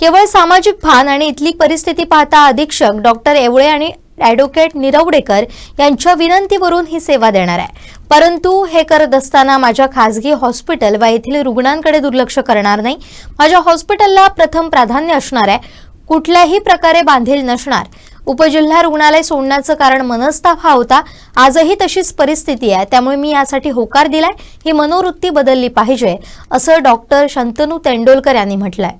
केवळ सामाजिक भान आणि इथली परिस्थिती पाहता अधीक्षक डॉक्टर एवळे आणि ॲडव्होकेट निरवडेकर यांच्या विनंतीवरून ही सेवा देणार आहे. परंतु हे करत असताना माझ्या खासगी हॉस्पिटल व येथील रुग्णांकडे दुर्लक्ष करणार नाही. माझ्या हॉस्पिटलला प्रथम प्राधान्य असणार आहे. कुठल्याही प्रकारे बांधील नसणार. उपजिल्हा रुग्णालय सोडण्याचं कारण मनस्ताप हा होता. आजही तशीच परिस्थिती आहे. त्यामुळे मी यासाठी होकार दिलाय. ही मनोवृत्ती बदलली पाहिजे असं डॉक्टर शंतनू तेंडोलकर यांनी म्हटलंय.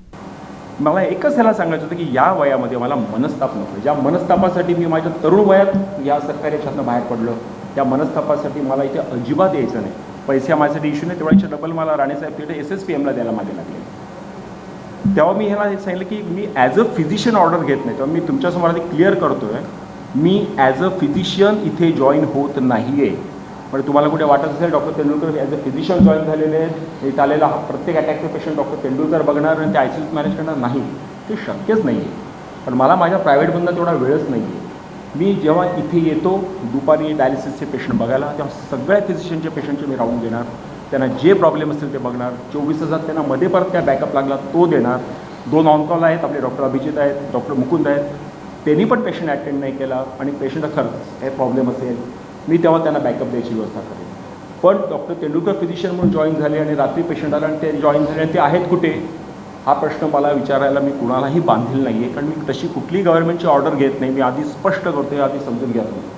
मला एकच ह्याला सांगायचं होतं की या वयामध्ये मला मनस्ताप नको ज्या मनस्तापासाठी मी माझ्या तरुण वयात या सरकारी याच्यातनं बाहेर पडलो त्या मनस्तापासाठी मला इथे अजिबात यायचं नाही. पैसे माझ्यासाठी इश्यू नाही तेवढ्याच्या डबल मला राणेसाहेब तिथे एस एस पी एमला द्यायला मागे लागले. तेव्हा मी ह्याला हे सांगितलं की मी ॲज अ फिजिशियन ऑर्डर घेत नाही. तेव्हा मी तुमच्यासमोर आधी क्लिअर करतो आहे मी ॲज अ फिजिशियन इथे जॉईन होत नाही आहे म्हणजे तुम्हाला कुठे वाटत असेल doctor Tendulkar as a physician join झालेले आहेत इथं आलेला हा प्रत्येक अटॅकचे पेशंट डॉक्टर तेंडुलकर बघणार आणि ते आय सी मॅनेज करणार नाही. ते शक्यच नाही आहे पण मला माझ्या प्रायव्हेटमधनं तेवढा वेळच नाही आहे मी जेव्हा इथे येतो दुपारी डायलिसिसचे पेशंट बघायला तेव्हा सगळ्या फिजिशियनचे पेशंटचे मी राहून देणार. त्यांना जे प्रॉब्लेम असतील ते बघणार. चोवीस हजार त्यांना मध्ये परत त्या बॅकअप लागला तो देणार. दोन ऑनकॉल आहेत आपले डॉक्टर अभिजित आहेत डॉक्टर मुकुंद आहेत. त्यांनी पण पेशंट अटेंड नाही केला आणि पेशंटचा खर्च हे प्रॉब्लेम असेल मी तेव्हा त्यांना बॅकअप द्यायची व्यवस्था करेन. पण डॉक्टर तेंडुलकर फिजिशियन म्हणून जॉईन झाले आणि रात्री पेशंट आला आणि ते जॉईन झाले आणि ते आहेत कुठे? हा प्रश्न मला विचारायला मी कुणालाही बांधील नाही आहे कारण मी तशी कुठलीही गव्हर्नमेंटची ऑर्डर घेत नाही. मी आधी स्पष्ट करतो आहे आधी समजून घ्या तुम्ही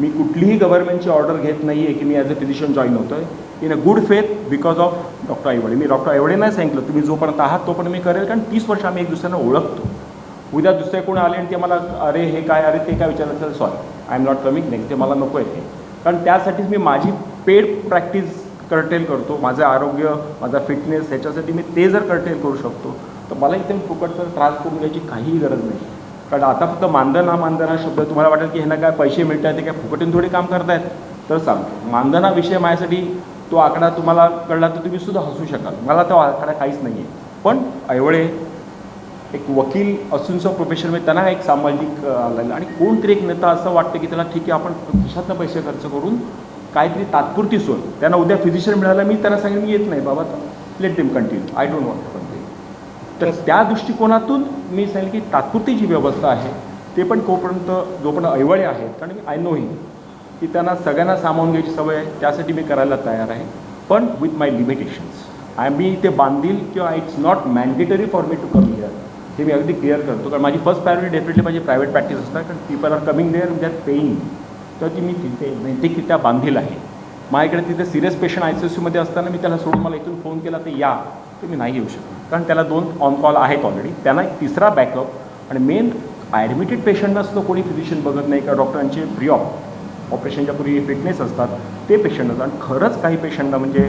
मी कुठलीही गव्हर्नमेंटची ऑर्डर घेत नाही आहे की मी ॲज अ फिजिशियन जॉईन होतो आहे in a good faith because of doctor Aiwade me doctor Aiwade नाही सांगितलं तुम्ही जोपर्यंत आहात तोपर्यंत मी करेल. कारण तीस वर्ष आम्ही एक दुसऱ्यांना ओळखतो. उद्या दुसरे कोण आले आणि ते मला अरे हे काय अरे ते काय विचारलं असेल sorry I am not coming नाही ते मला नको आहे ते कारण त्यासाठीच मी माझी पेड प्रॅक्टिस कर्टेल करतो. माझं आरोग्य माझा फिटनेस ह्याच्यासाठी मी ते जर कर्टेल करू शकतो तर मला इथे फुकटचा त्रास करून घ्यायची काहीही गरज नाही. कारण आता फक्त मानधन हा मानधन हा शब्द तुम्हाला वाटेल की ह्यांना काय पैसे मिळत आहेत ते काय फुकटीन थोडी काम करतायत? तर सांगतो. मानधन हा विषय माझ्यासाठी तो आकडा तुम्हाला कळला तर तुम्ही सुद्धा हसू शकाल. मला तो आकडा काहीच नाही आहे पण ऐवळे एक वकील असूनचं प्रोफेशन म्हणजे त्यांना एक सामाजिक आलेलं आणि कोणतरी एक नेता असं वाटतं की त्याला ठीक आहे आपण खिशातनं पैसे खर्च करून काहीतरी तात्पुरती सोय. त्यांना उद्या फिजिशियन मिळाला मी त्यांना सांगेन मी येत नाही बाबा let them continue I don't want continue तर त्या दृष्टिकोनातून मी सांगेल की तात्पुरती जी व्यवस्था आहे ते पण तोपर्यंत जोपर्यंत ऐवळे आहेत कारण आय नो ही की त्यांना सगळ्यांना सामावून घ्यायची सवय आहे त्यासाठी मी करायला तयार आहे. पण विथ माय लिमिटेशन्स आय मी ते बांधील किंवा it's not mandatory for me to come here हे मी अगदी क्लिअर करतो. कारण माझी फर्स्ट प्रायोरिटी डेफिनेटली माझी प्रायव्हेट प्रॅक्टिस असतात. कारण people are coming there that paying तर ती मी तिथे नैतिकरित्या बांधील आहे. माझ्याकडे तिथे serious patient I C S यूमध्ये असताना मी त्याला सोडून मला इथून फोन केला तर या. तर मी नाही येऊ शकतो. कारण त्याला दोन ऑन कॉल आहेत ऑलरेडी त्यांना एक तिसरा बॅकअप आणि मेन ॲडमिटेड पेशंटनाच तो कोणी फिजिशियन बघत नाही का डॉक्टरांचे फ्री ऑफ ऑपरेशनच्या पूर्वी फिटनेस असतात ते पेशंट असतात आणि खरंच काही पेशंटना म्हणजे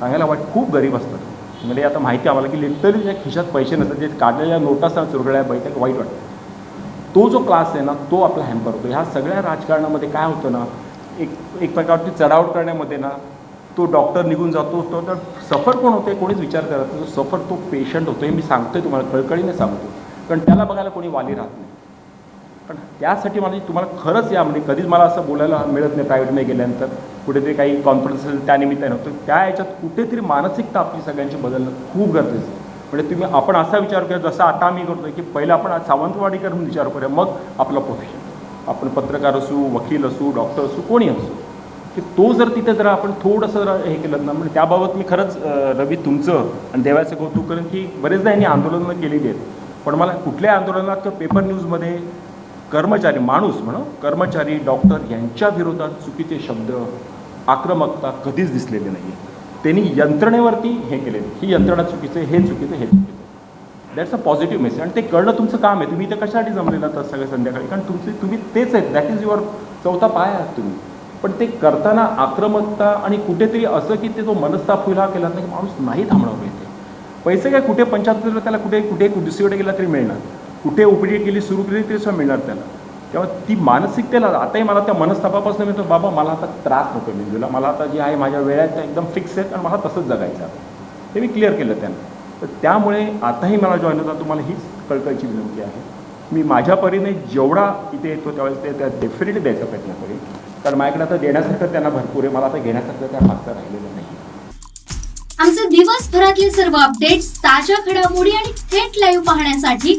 सांगायला वाट खूप गरीब असतात. म्हणजे आता माहिती आम्हाला की लिटरली ज्या खिशात पैसे नसतात जे काढलेल्या नोटा असतात चुरगळ्या बैठक वाईट वाटतं. तो जो क्लास आहे ना तो आपला हॅम्पर होतो. ह्या सगळ्या राजकारणामध्ये काय होतं ना एक एक प्रकारची चढावट करण्यामध्ये ना तो डॉक्टर निघून जातो. तो तर सफर कोण होते कोणीच विचार करत नाही. तो सफर तो पेशंट होतो हे मी सांगतोय तुम्हाला कळकळीने सांगतो कारण त्याला बघायला कोणी वाली राहत नाही. पण त्यासाठी मला तुम्हाला खरंच या म्हणजे कधीच मला असं बोलायला मिळत नाही प्रायव्हेटमध्ये गेल्यानंतर. कुठेतरी काही कॉन्फरन्स असेल त्यानिमित्ताने होतं. त्या याच्यात कुठेतरी मानसिकता आपली सगळ्यांची बदलणं खूप गरजेचं म्हणजे तुम्ही आपण असा विचार करा जसं आता आम्ही करतो की पहिलं आपण सावंतवाडीकर म्हणून विचार करूया मग आपलं प्रोफेशन आपण पत्रकार असू वकील असू डॉक्टर असू कोणी असू. की तो जर तिथे जरा आपण थोडंसं जरा हे केलं ना म्हणजे त्याबाबत मी खरंच रवी तुमचं आणि देवाचं कौतुक करेन की बरेचदा यांनी आंदोलनं केलेली आहेत. पण मला कुठल्या आंदोलनात किंवा पेपर न्यूजमध्ये कर्मचारी माणूस म्हणू कर्मचारी डॉक्टर यांच्या विरोधात चुकीचे शब्द आक्रमकता कधीच दिसलेली नाही त्यांनी यंत्रणेवरती हे केले. ही यंत्रणा चुकीचं हे चुकीचं हे चुकीचं. दॅट्स अ पॉझिटिव्ह मेसेज आणि ते कळणं तुमचं काम आहे. तुम्ही इथे कशासाठी जमलेलं तर सगळं संध्याकाळी? कारण तुमचे तुम्ही तेच आहेत. दॅट इज युअर चौथा पाय आहात तुम्ही. पण ते करताना आक्रमकता आणि कुठेतरी असं की ते जो मनस्ताप होईल हा केला नाही माणूस नाही थांबणार इथे. पैसे काय कुठे पंचायत त्याला कुठे कुठे दुसरीकडे गेला तरी मिळणार. कुठे ओपीडी केली सुरू केली ते सुद्धा मिळणार त्याला तेव्हा ती मानसिकतेला आताही मला त्या मनस्तापापासून मिळतो बाबा मला आता त्रास नको मेंदूला. मला आता जे आहे माझ्या वेळात एकदम फिक्स आहेत आणि मला तसंच जगायचं हे मी क्लिअर केलं त्यांना. तर त्यामुळे आताही मला जॉईन होता तुम्हाला हीच कळकळीची विनंती आहे. मी माझ्या परीने जेवढा इथे येतो त्यावेळेस ते त्या डेफिनेटली द्यायचा प्रयत्न करेन. कारण माझ्याकडे आता देण्यासारखं त्यांना भरपूर आहे. मला आता घेण्यासारखं त्या मागचं राहिलेलं नाही. आमचे दिवसभरातले सर्व अपडेट्स ताज्या घडामोडी आणि थेट लाईव्ह पाहण्यासाठी